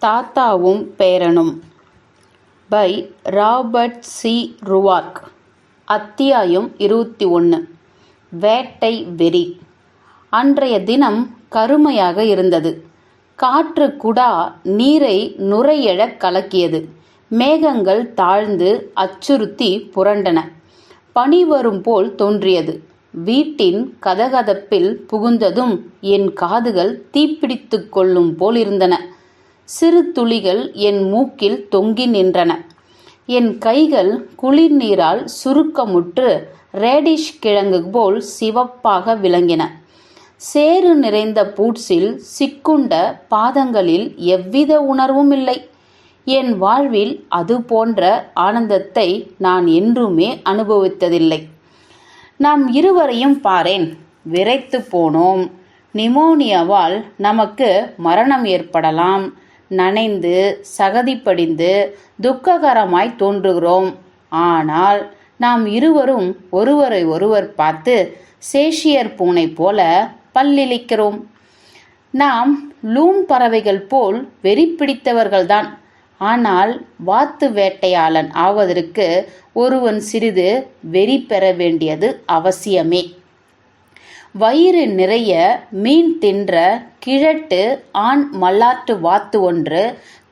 தாத்தாவும் பேரனும். By Robert C. ருவார்க். அத்தியாயம் இருபத்தி ஒன்று வேட்டை வெறி. அன்றைய தினம் கருமையாக இருந்தது. காற்று குடா நீரை நுரையெழக் கலக்கியது. மேகங்கள் தாழ்ந்து அச்சுறுத்தி புரண்டன. பனி வரும் போல் தோன்றியது. வீட்டின் கதகதப்பில் புகுந்ததும் என் காதுகள் தீப்பிடித்து கொள்ளும் போல் இருந்தன. சிறு துளிகள் என் மூக்கில் தொங்கி நின்றன. என் கைகள் குளிர் நீரால் சுருக்கமுற்று ரேடிஷ் கிழங்கு போல் சிவப்பாக விளங்கின. சேறு நிறைந்த பூட்ஸில் சிக்குண்ட பாதங்களில் எவ்வித உணர்வும் இல்லை. என் வாழ்வில் அது போன்ற ஆனந்தத்தை நான் என்றுமே அனுபவித்ததில்லை. நாம் இருவரையும் பாரேன். விரைத்து போனோம். நிமோனியாவால் நமக்கு மரணம் ஏற்படலாம். நனைந்து சகதிப்படிந்து துக்ககரமாய் தோன்றுகிறோம். ஆனால் நாம் இருவரும் ஒருவரை ஒருவர் பார்த்து சேஷியர் பூனை போல பல்லிழிக்கிறோம். நாம் லூன் பறவைகள் போல் வெறி பிடித்தவர்கள்தான். ஆனால் வாத்து வேட்டையாளன் ஆவதற்கு ஒருவன் சிறிது வெறி பெற வேண்டியது அவசியமே. வயிறு நிறைய மீன் தின்ற கிழட்டு ஆண் மல்லாட்டு வாத்து ஒன்று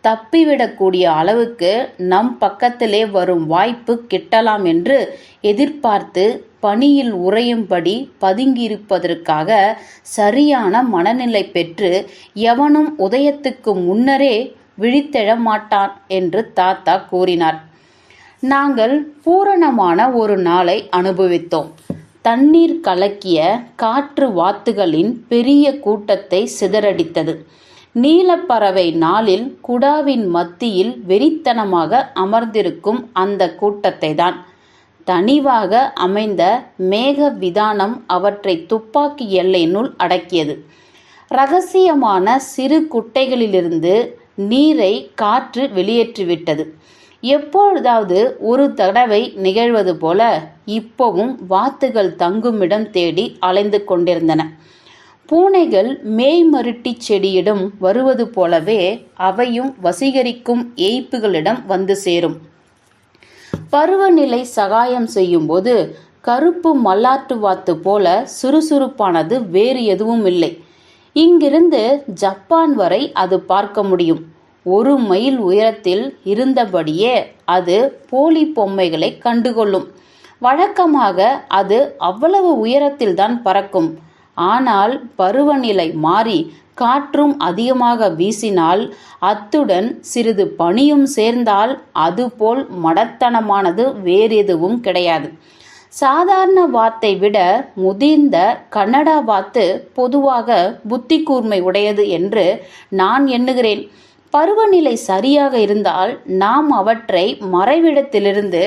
தப்பிவிடக்கூடிய அளவுக்கு நம் பக்கத்திலே வரும் வாய்ப்பு கிட்டலாம் என்று எதிர்பார்த்து பணியில் உறையும்படி பதுங்கியிருப்பதற்காக சரியான மனநிலை பெற்று எவனும் உதயத்துக்கு முன்னரே விழித்தெழ மாட்டான் என்று தாத்தா கூறினார். நாங்கள் பூரணமான ஒரு நாளை அனுபவித்தோம். தண்ணீர் கலக்கிய காற்று வாத்துகளின் பெரிய கூட்டத்தை சிதறடித்தது. நீலப்பறவை நாளில் குடாவின் மத்தியில் வெறித்தனமாக அமர்ந்திருக்கும் அந்த கூட்டத்தை தான் தனிவாக அமைந்த மேக விதானம் அவற்றை துப்பாக்கி எல்லையினுள் அடக்கியது. ரகசியமான சிறு குட்டைகளிலிருந்து நீரை காற்று வெளியேற்றிவிட்டது. எப்பொழுதாவது ஒரு தடவை நிகழ்வது போல இப்போவும் வாத்துகள் தங்குமிடம் தேடி அலைந்து கொண்டிருந்தன. பூனைகள் மேய்மருட்டி செடியிடம் வருவது போலவே அவையும் வசீகரிக்கும் ஏய்ப்புகளிடம் வந்து சேரும். பருவநிலை சகாயம் செய்யும்போது கருப்பு மல்லாட்டு வாத்து போல சுறுசுறுப்பானது வேறு எதுவும் இல்லை. இங்கிருந்து ஜப்பான் வரை அது பார்க்க முடியும். ஒரு மைல் உயரத்தில் இருந்தபடியே அது போலி பொம்மைகளை கண்டுகொள்ளும். வழக்கமாக அது அவ்வளவு உயரத்தில்தான் பறக்கும். ஆனால் பருவநிலை மாறி காற்றும் அதிகமாக வீசினால் அத்துடன் சிறிது பனியும் சேர்ந்தால் அதுபோல் மடத்தனமானது வேறெதுவும் கிடையாது. சாதாரண வாத்தை விட முதிர்ந்த கன்னடா வாத்து பொதுவாக புத்தி கூர்மை உடையது என்று நான் எண்ணுகிறேன். பருவநிலை சரியாக இருந்தால் நாம் அவற்றை மறைவிடத்திலிருந்து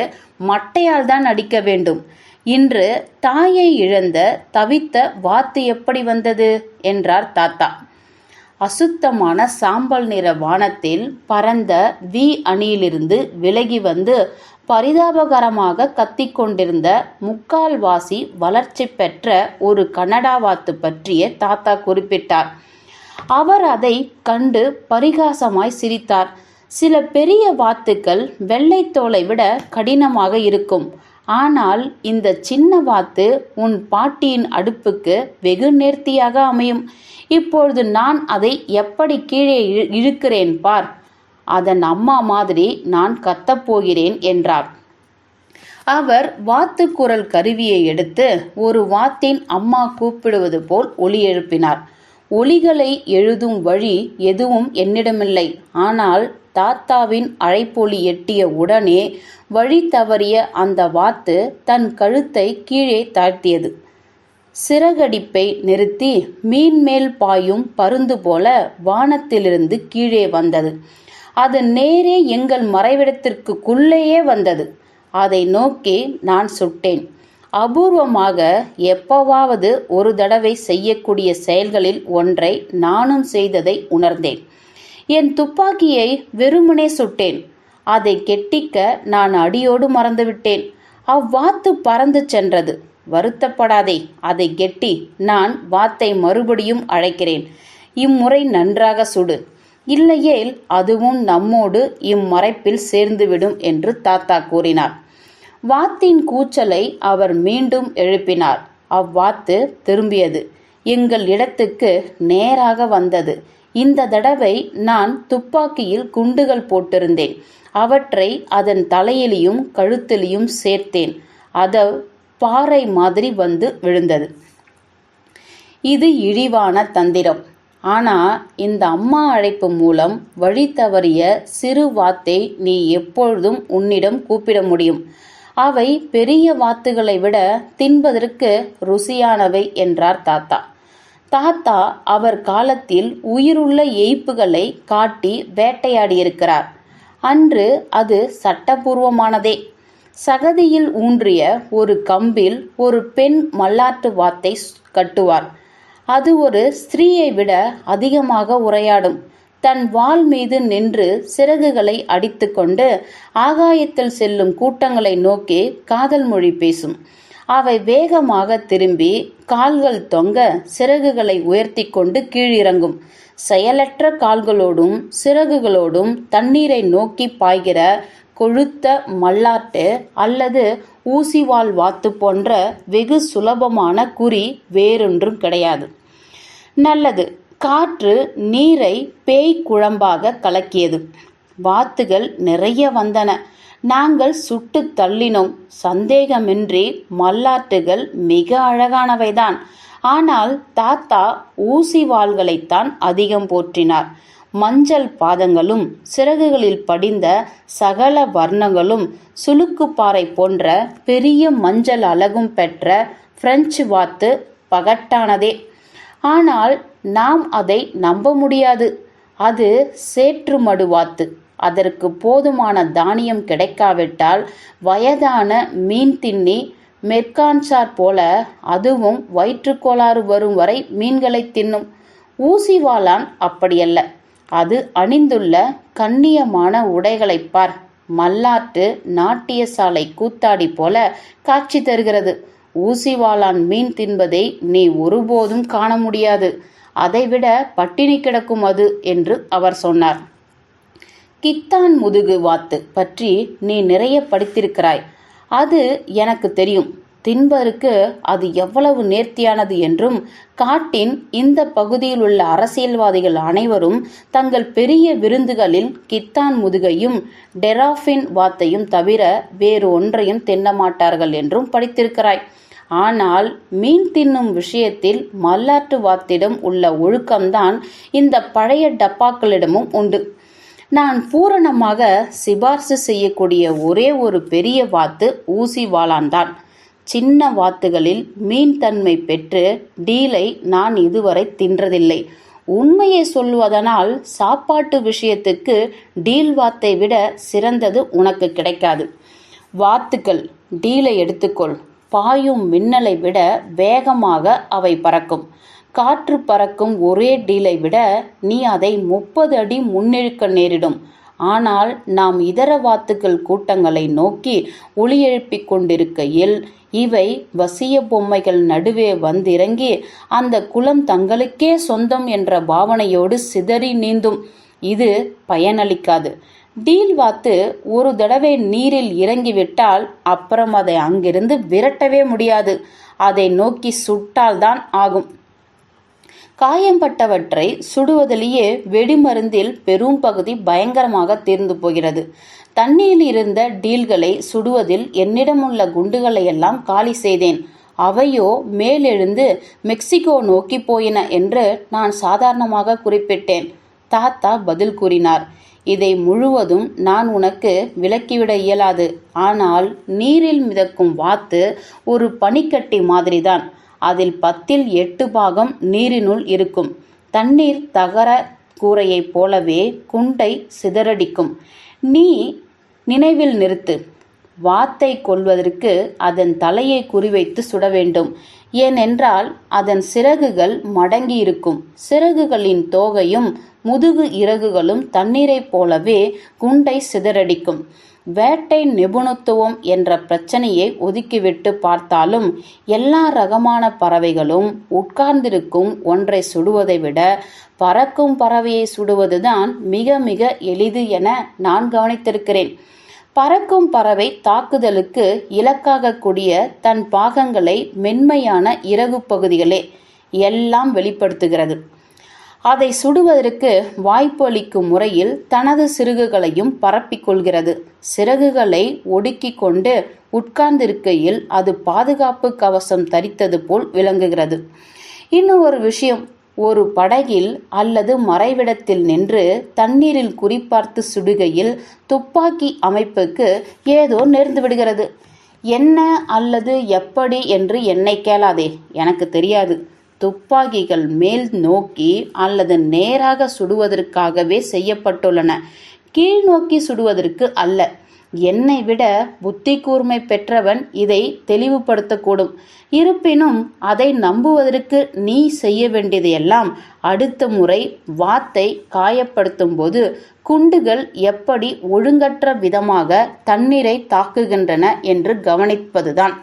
மட்டையால் தான் அடிக்க வேண்டும். இன்று தாயை இழந்த தவித்த வாத்து எப்படி வந்தது? என்றார் தாத்தா. அசுத்தமான சாம்பல் நிற வானத்தில் பறந்த வி அணியிலிருந்து விலகி வந்து பரிதாபகரமாக கத்திக்கொண்டிருந்த முக்கால்வாசி வளர்ச்சி பெற்ற ஒரு கனடா வாத்து பற்றிய தாத்தா குறிப்பிட்டார். அவர் அதை கண்டு பரிகாசமாய் சிரித்தார். சில பெரிய வாத்துக்கள் வெள்ளைத்தோலை விட கடினமாக இருக்கும். ஆனால் இந்த சின்ன வாத்து உன் பாட்டியின் அடுப்புக்கு வெகு நேர்த்தியாக அமையும். இப்பொழுது நான் அதை எப்படி கீழே இழுக்கிறேன் பார். அதன் அம்மா மாதிரி நான் கத்தப்போகிறேன் என்றார். அவர் வாத்து குரல் கருவியை எடுத்து ஒரு வாத்தின் அம்மா கூப்பிடுவது போல் ஒலி எழுப்பினார். ஒலிகளை எழுதும் வழி எதுவும் என்னிடமில்லை. ஆனால் தாத்தாவின் அழைப்பொலி எட்டிய உடனே வழி தவறிய அந்த வாத்து தன் கழுத்தை கீழே தாழ்த்தியது. சிறகடிப்பை நிறுத்தி மீன் மேல் பாயும் பருந்து போல வானத்திலிருந்து கீழே வந்தது. அது நேரே எங்கள் மறைவிடத்திற்குள்ளேயே வந்தது. அதை நோக்கி நான் சுட்டேன். அபூர்வமாக எப்பவாவது ஒரு தடவை செய்யக்கூடிய செயல்களில் ஒன்றை நானும் செய்ததை உணர்ந்தேன். என் துப்பாக்கியை வெறுமனே சுட்டேன். அதை கெட்டிக்க நான் அடியோடு மறந்துவிட்டேன். அவ்வாத்து பறந்து சென்றது. வருத்தப்படாதே அதை கெட்டி நான் வாத்தை மறுபடியும் அழைக்கிறேன். இம்முறை நன்றாக சுடு. இல்லையேல் அதுவும் நம்மோடு இம்மறைப்பில் சேர்ந்துவிடும் என்று தாத்தா கூறினார். வாத்தின் கூச்சலை அவர் மீண்டும் எழுப்பினார். அவ்வாத்து திரும்பியது. எங்கள் இடத்துக்கு நேராக வந்தது. இந்த தடவை நான் துப்பாக்கியில் குண்டுகள் போட்டிருந்தேன். அவற்றை அதன் தலையிலையும் கழுத்திலையும் சேர்த்தேன். அத பாறை மாதிரி வந்து விழுந்தது. இது இழிவான தந்திரம். ஆனா இந்த அம்மா அழைப்பு மூலம் வழி தவறிய சிறு வாத்தை நீ எப்பொழுதும் உன்னிடம் கூப்பிட முடியும். அவை பெரிய வாத்துகளை விட தின்பதற்கு ருசியானவை என்றார் தாத்தா. தாத்தா அவர் காலத்தில் உயிருள்ள எய்ப்புகளை காட்டி வேட்டையாடியிருக்கிறார். அன்று அது சட்டபூர்வமானதே. சகதியில் ஊன்றிய ஒரு கம்பில் ஒரு பெண் மல்லாட்டு வாத்தை கட்டுவார். அது ஒரு ஸ்திரீயை விட அதிகமாக உரையாடும். தன் வால் மீது நின்று சிறகுகளை அடித்துக்கொண்டு ஆகாயத்தில் செல்லும் கூட்டங்களை நோக்கி காதல் மொழி பேசும். அவை வேகமாக திரும்பி கால்கள் தொங்க சிறகுகளை உயர்த்தி கொண்டு கீழிறங்கும். செயலற்ற கால்களோடும் சிறகுகளோடும் தண்ணீரை நோக்கி பாய்கிற கொழுத்த மல்லாட்டு அல்லது ஊசிவால் வாத்து போன்ற வெகு சுலபமான குறி வேறொன்றும் கிடையாது. நல்லது. காற்று நீரை பேய் குழம்பாக கலக்கியது. வாத்துகள் நிறைய வந்தன. நாங்கள் சுட்டு தள்ளினோம். சந்தேகமின்றி மல்லாட்டுகள் மிக அழகானவைதான். ஆனால் தாத்தா ஊசி வாள்களைத்தான் அதிகம் போற்றினார். மஞ்சள் பாதங்களும் சிறகுகளில் படிந்த சகல வர்ணங்களும் சுளுக்குப்பாறை போன்ற பெரிய மஞ்சள் அழகும் பெற்ற பிரெஞ்சு வாத்து பகட்டானதே. ஆனால் நாம் அதை நம்ப முடியாது. அது சேற்று மடுவாத்து அதற்கு போதுமான தானியம் கிடைக்காவிட்டால் வயதான மீன் தின்னி மெர்கான்சார் போல அதுவும் வயிற்றுக்கோளாறு வரும் வரை மீன்களை தின்னும். ஊசிவாலான் அப்படியல்ல. அது அணிந்துள்ள கண்ணியமான உடைகளைப் பார். மல்லாட்டு நாட்டியசாலை கூத்தாடி போல காட்சி தருகிறது. ஊசிவாளான் மீன் தின்பதை நீ ஒருபோதும் காண முடியாது அதைவிட பட்டினி கிடக்கும் அது என்று அவர் சொன்னார். கித்தான் முதுகு வாத்து பற்றி நீ நிறைய படித்திருக்கிறாய். அது எனக்கு தெரியும். தின்பருக்கு அது எவ்வளவு நேர்த்தியானது என்றும் காட்டின் இந்த பகுதியில் உள்ள அரசியல்வாதிகள் அனைவரும் தங்கள் பெரிய விருந்துகளில் கித்தான் முதுகையும் டெராஃபின் வாத்தையும் தவிர வேறு ஒன்றையும் தின்னமாட்டார்கள் என்றும் படித்திருக்கிறாய். ஆனால் மீன் தின்னும் விஷயத்தில் மல்லாட்டு வாத்திடம் உள்ள ஒழுக்கம்தான் இந்த பழைய டப்பாக்களிடமும் உண்டு. நான் பூரணமாக சிபார்சு செய்யக்கூடிய ஒரே ஒரு பெரிய வாத்து ஊசி வாளான்தான். சின்ன வாத்துகளில் மீன் தன்மை பெற்று டீலை நான் இதுவரை தின்றதில்லை. உண்மையை சொல்வதனால் சாப்பாட்டு விஷயத்துக்கு டீல் வாத்தை விட சிறந்தது உனக்கு கிடைக்காது. வாத்துக்கள் டீலை எடுத்துக்கொள். பாயும் மின்னலை விட வேகமாக அவை பறக்கும். காற்று பறக்கும் ஒரே டீலை விட நீ அதை முப்பது அடி முன்னெழுக்க நேரிடும். ஆனால் நாம் இதர வாத்துக்கள் கூட்டங்களை நோக்கி ஒளி எழுப்பிக் கொண்டிருக்கையில் இவை வசிய பொம்மைகள் நடுவே வந்திறங்கி அந்த குலம் தங்களுக்கே சொந்தம் என்ற பாவனையோடு சிதறி நீந்தும். இது பயனளிக்காது. டீல் வாத்து ஒரு தடவை நீரில் இறங்கிவிட்டால் அப்புறம் அதை அங்கிருந்து விரட்டவே முடியாது. அதை நோக்கி சுட்டால்தான் ஆகும். காயம்பட்டவற்றை சுடுவதிலேயே வெடிமருந்தில் பெரும் பகுதி பயங்கரமாக தீர்ந்து போகிறது. தண்ணியில் இருந்த டீல்களை சுடுவதில் என்னிடமுள்ள குண்டுகளையெல்லாம் காலி செய்தேன். அவையோ மேலெழுந்து மெக்சிகோ நோக்கி போயின என்று நான் சாதாரணமாக குறிப்பிட்டேன். தாத்தா பதில் கூறினார் இதை முழுவதும் நான் உனக்கு விளக்கிவிட இயலாது. ஆனால் நீரில் மிதக்கும் வாத்து ஒரு பனிக்கட்டி மாதிரிதான். அதில் பத்தில் எட்டு பாகம் நீரினுள் இருக்கும். தண்ணீர் தகர கூரையைப் போலவே குண்டை சிதறடிக்கும். நீ நினைவில் நிறுத்து. வாத்தை கொள்வதற்கு அதன் தலையை குறிவைத்து சுட வேண்டும். ஏனென்றால் அதன் சிறகுகள் மடங்கி இருக்கும் சிறகுகளின் தோகையும் முதுகு இறகுகளும் தண்ணீரைப் போலவே குண்டை சிதறடிக்கும். வேட்டை நிபுணத்துவம் என்ற பிரச்சனையை ஒதுக்கிவிட்டு பார்த்தாலும் எல்லா ரகமான பறவைகளும் உட்கார்ந்திருக்கும் ஒன்றை சுடுவதை விட பறக்கும் பறவையை சுடுவதுதான் மிக மிக எளிது என நான் கவனித்திருக்கிறேன். பறக்கும் பறவை தாக்குதலுக்கு இலக்காகக்கூடிய தன் பாகங்களை மென்மையான இறகு பகுதிகளே எல்லாம் வெளிப்படுத்துகிறது. அதை சுடுவதற்கு வாய்ப்பு அளிக்கும் முறையில் தனது சிறகுகளையும் பரப்பிக் கொள்கிறது சிறகுகளை ஒடுக்கிக் கொண்டு உட்கார்ந்திருக்கையில் அது பாதுகாப்பு கவசம் தரித்தது போல் விளங்குகிறது. இன்னும் ஒரு விஷயம் ஒரு படகில் அல்லது மறைவிடத்தில் நின்று தண்ணீரில் குறிப்பார்த்து சுடுகையில் துப்பாக்கி அமைப்புக்கு ஏதோ நேர்ந்து விடுகிறது. என்ன அல்லது எப்படி என்று என்னை கேளாதே எனக்கு தெரியாது. துப்பாக்கிகள் மேல் நோக்கி அல்லது நேராக சுடுவதற்காகவே செய்யப்பட்டுள்ளன. கீழ் நோக்கி சுடுவதற்கு அல்ல. என்னை விட புத்தி கூர்மை பெற்றவன் இதை தெளிவுபடுத்தக்கூடும். இருப்பினும் அதை நம்புவதற்கு நீ செய்ய வேண்டியதையெல்லாம் அடுத்த முறை வாத்தை காயப்படுத்தும் போது குண்டுகள் எப்படி ஒழுங்கற்ற விதமாக தண்ணீரை தாக்குகின்றன என்று கவனிப்பதுதான்.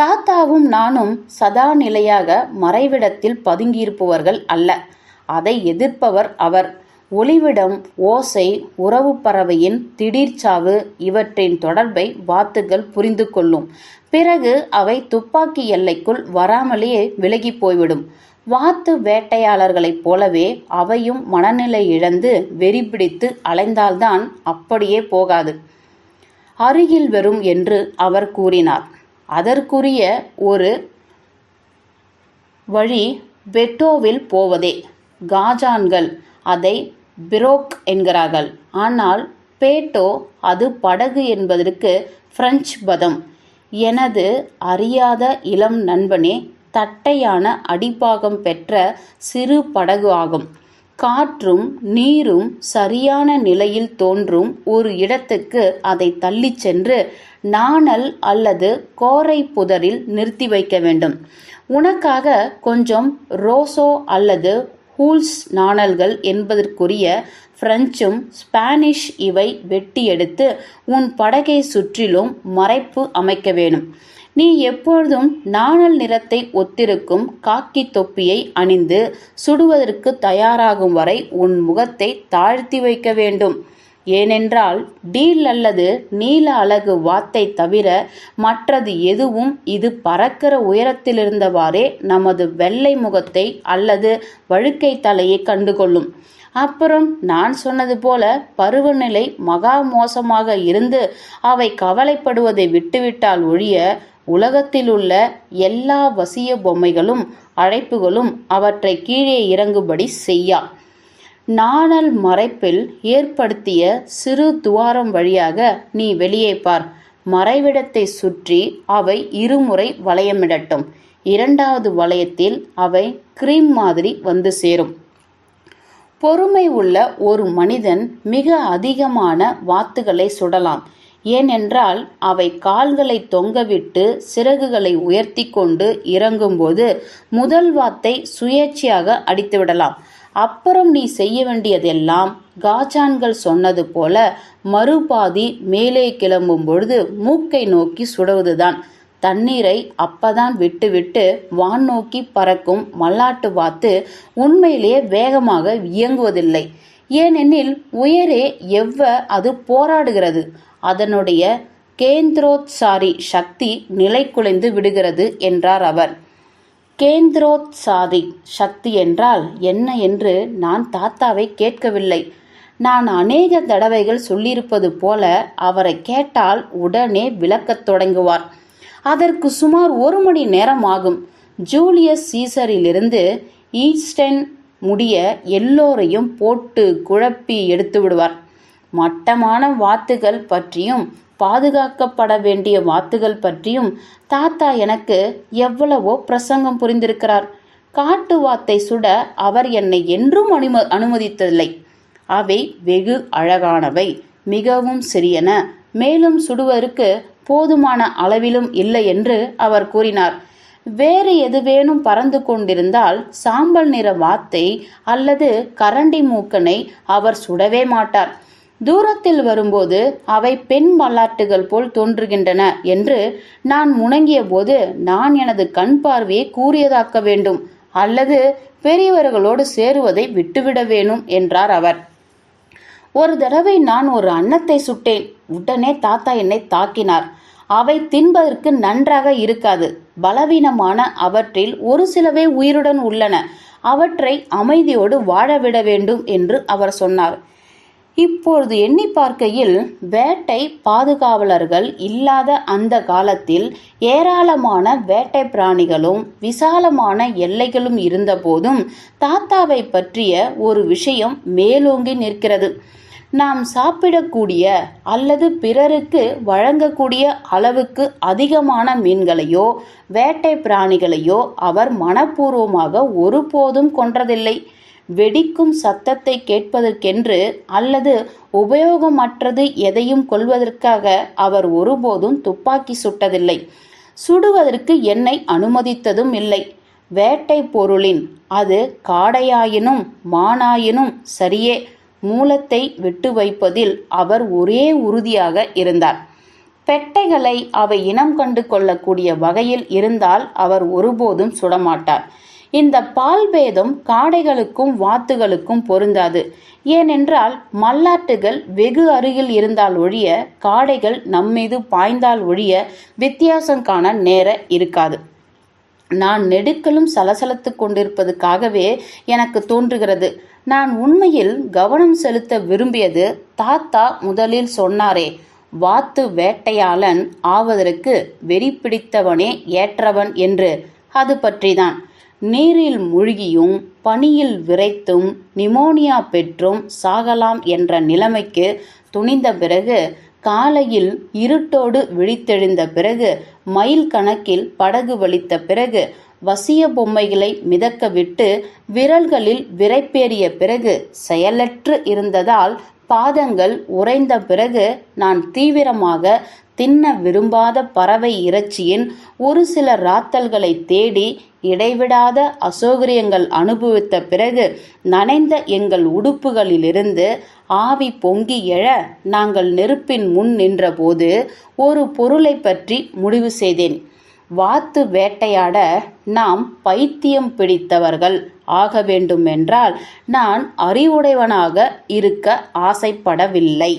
தாத்தாவும் நானும் சதா நிலையாக மறைவிடத்தில் பதுங்கியிருப்பவர்கள் அல்ல. அதை எதிர்ப்பவர் அவர். ஒளிவிடம் ஓசை உறவு பறவையின் திடீர் சாவு இவற்றின் தொடர்பை வாத்துகள் புரிந்து கொள்ளும். பிறகு அவை துப்பாக்கி எல்லைக்குள் வராமலேயே விலகி போய்விடும். வாத்து வேட்டையாளர்களைப் போலவே அவையும் மனநிலை இழந்து வெறி பிடித்து அலைந்தால்தான் அப்படியே போகாது. அருகில் வரும் என்று அவர் கூறினார். அதற்குரிய ஒரு வழி பெட்டோவில் போவதே. காஜான்கள் அதை பிரோக் என்கிறார்கள். ஆனால் பேட்டோ அது படகு என்பதற்கு பிரெஞ்சு பதம். எனது அறியாத இளம் நண்பனே தட்டையான அடிப்பாகம் பெற்ற சிறு படகு ஆகும். காற்றும் நீரும் சரியான நிலையில் தோன்றும் ஒரு இடத்துக்கு அதை தள்ளிச் சென்று நாணல் அல்லது கோரை புதரில் நிறுத்தி வைக்க வேண்டும். உனக்காக கொஞ்சம் ரோசோ அல்லது ஹூல்ஸ் நாணல்கள் என்பதற்குரிய பிரெஞ்சும் ஸ்பானிஷ் இவை வெட்டி எடுத்து உன் படகை சுற்றிலும் மறைப்பு அமைக்க வேணும் நீ எப்பொழுதும் நாணல் நிறத்தை ஒத்திருக்கும் காக்கி தொப்பியை அணிந்து சுடுவதற்கு தயாராகும் வரை உன் முகத்தை தாழ்த்தி வைக்க வேண்டும். ஏனென்றால் டீல் அல்லது நீல அழகு வாத்தை தவிர மற்றது எதுவும் இது பறக்கிற உயரத்திலிருந்தவாறே நமது வெள்ளை முகத்தை அல்லது வழுக்கை தலையை கண்டுகொள்ளும். அப்புறம் நான் சொன்னது போல பருவநிலை மகா மோசமாக இருந்து அவை கவலைப்படுவதை விட்டுவிட்டால் ஒழிய உலகத்திலுள்ள எல்லா வசிய பொம்மைகளும் அழைப்புகளும் அவற்றை கீழே இறங்குபடி செய்யா. நாணல் மறைப்பில் ஏற்படுத்திய சிறு துவாரம் வழியாக நீ வெளியே பார். மறைவிடத்தை சுற்றி அவை இருமுறை வளையமிடட்டும். இரண்டாவது வளையத்தில் அவை கிரீம் மாதிரி வந்து சேரும். பொறுமை உள்ள ஒரு மனிதன் மிக அதிகமான வாத்துகளை சுடலாம். ஏனென்றால் அவை கால்களை தொங்கவிட்டு சிறகுகளை உயர்த்தி கொண்டு இறங்கும்போது முதல் வாத்தை சுயேட்சையாக அடித்துவிடலாம் அப்புறம் நீ செய்ய வேண்டியதெல்லாம் காஜான்கள் சொன்னது போல மறுபாதி மேலே கிளம்பும் பொழுது மூக்கை நோக்கி சுடுவதுதான். தண்ணீரை அப்பதான் விட்டுவிட்டு வான் நோக்கி பறக்கும் மல்லாட்டு வாத்து உண்மையிலேயே வேகமாக இயங்குவதில்லை. ஏனெனில் உயரே எவ்வ அது போராடுகிறது. அதனுடைய கேந்திரோத்சாரி சக்தி நிலை குலைந்து விடுகிறது என்றார் அவர். கேந்திரோத்சாரி சக்தி என்றால் என்ன என்று நான் தாத்தாவை கேட்கவில்லை. நான் அநேக தடவைகள் சொல்லியிருப்பது போல அவரை கேட்டால் உடனே விளக்கத் தொடங்குவார். அதற்கு சுமார் ஒரு மணி நேரம் ஆகும். ஜூலியஸ் சீசரிலிருந்து ஈஸ்டன் முடிய எல்லோரையும் போட்டு குழப்பி எடுத்து விடுவார். மட்டமான வாத்துகள் பற்றியும் பாதுகாக்கப்பட வேண்டிய வாத்துகள் பற்றியும் தாத்தா எனக்கு எவ்வளவோ பிரசங்கம் புரிந்திருக்கிறார். காட்டு வாத்தை சுட அவர் என்னை என்றும் அனும அனுமதித்ததில்லை. அவை வெகு அழகானவை மிகவும் சிறியன. மேலும் சுடுவதற்கு போதுமான அளவிலும் இல்லை என்று அவர் கூறினார். வேறு எதுவேனும் பறந்து கொண்டிருந்தால் சாம்பல் நிற வாத்தை அல்லது கரண்டி மூக்கனை அவர் சுடவே மாட்டார். தூரத்தில் வரும்போது அவை பெண் மல்லாட்டுகள் போல் தோன்றுகின்றன என்று நான் முணங்கிய போது நான் எனது கண் பார்வையை கூறியதாக்க வேண்டும். அல்லது பெரியவர்களோடு சேருவதை விட்டுவிட வேணும் என்றார் அவர். ஒரு தடவை நான் ஒரு அன்னத்தை சுட்டேன். உடனே தாத்தா என்னை தாக்கினார். அவை தின்பதற்கு நன்றாக இருக்காது. பலவீனமான அவற்றில் ஒரு சிலவே உயிருடன் உள்ளன. அவற்றை அமைதியோடு வாழவிட வேண்டும் என்று அவர் சொன்னார். இப்பொழுது எண்ணி பார்க்கையில் வேட்டை பாதுகாவலர்கள் இல்லாத அந்த காலத்தில் ஏராளமான வேட்டை பிராணிகளும் விசாலமான எல்லைகளும் இருந்தபோதும் தாத்தாவை பற்றிய ஒரு விஷயம் மேலோங்கி நிற்கிறது. நாம் சாப்பிடக்கூடிய அல்லது பிறருக்கு வழங்கக்கூடிய அளவுக்கு அதிகமான மீன்களையோ வேட்டை பிராணிகளையோ அவர் மனப்பூர்வமாக ஒருபோதும் கொன்றதில்லை. வெடிக்கும் சத்தத்தை கேட்பதற்கென்று அல்லது உபயோகமற்றது எதையும் கொள்வதற்காக அவர் ஒருபோதும் துப்பாக்கி சுட்டதில்லை. சுடுவதற்கு என்னை அனுமதித்ததும் இல்லை. வேட்டை பொருளின் அது காடையாயினும் மானாயினும் சரியே. மூலத்தை விட்டு வைப்பதில் அவர் ஒரே உறுதியாக இருந்தார். பெட்டைகளை அவை இனம் கண்டு கொள்ளக்கூடிய வகையில் இருந்தால் அவர் ஒருபோதும் சுடமாட்டார். இந்த பால் பேதம் காடைகளுக்கும் வாத்துகளுக்கும் பொருந்தாது. ஏனென்றால் மல்லாட்டுகள் வெகு அருகில் இருந்தால் ஒழிய காடைகள் நம்மீது பாய்ந்தால் ஒழிய வித்தியாசம் காண நேர இருக்காது. நான் நெடுக்கலும் சலசலத்து கொண்டிருப்பதுக்காகவே எனக்கு தோன்றுகிறது. நான் உண்மையில் கவனம் செலுத்த விரும்பியது தாத்தா முதலில் சொன்னாரே வாத்து வேட்டையாளன் ஆவதற்கு வெறி பிடித்தவனே ஏற்றவன் என்று. அது பற்றிதான். நீரில் மூழ்கியும் பனியில் விரைத்தும் நிமோனியா பெற்றும் சாகலாம் என்ற நிலைமைக்கு துணிந்த பிறகு காலையில் இருட்டோடு விழித்தெழுந்த பிறகு மைல் கணக்கில் படகு வலித்த பிறகு வசிய பொம்மைகளை மிதக்க விட்டு விரல்களில் விரைப்பேறிய பிறகு செயலற்று இருந்ததால் பாதங்கள் உறைந்த பிறகு நான் தீவிரமாக தின்ன விரும்பாத பறவை இறைச்சியின் ஒரு சில ராத்தல்களை தேடி இடைவிடாத அசௌகரியங்கள் அனுபவித்த பிறகு நனைந்த எங்கள் உடுப்புகளிலிருந்து ஆவி பொங்கி எழ நாங்கள் நெருப்பின் முன் நின்றபோது ஒரு பொருளை பற்றி முடிவு செய்தேன். வாத்து வேட்டையாட நாம் பைத்தியம் பிடித்தவர்கள் ஆக வேண்டுமென்றால் நான் அறிவுடையவனாக இருக்க ஆசைப்படவில்லை.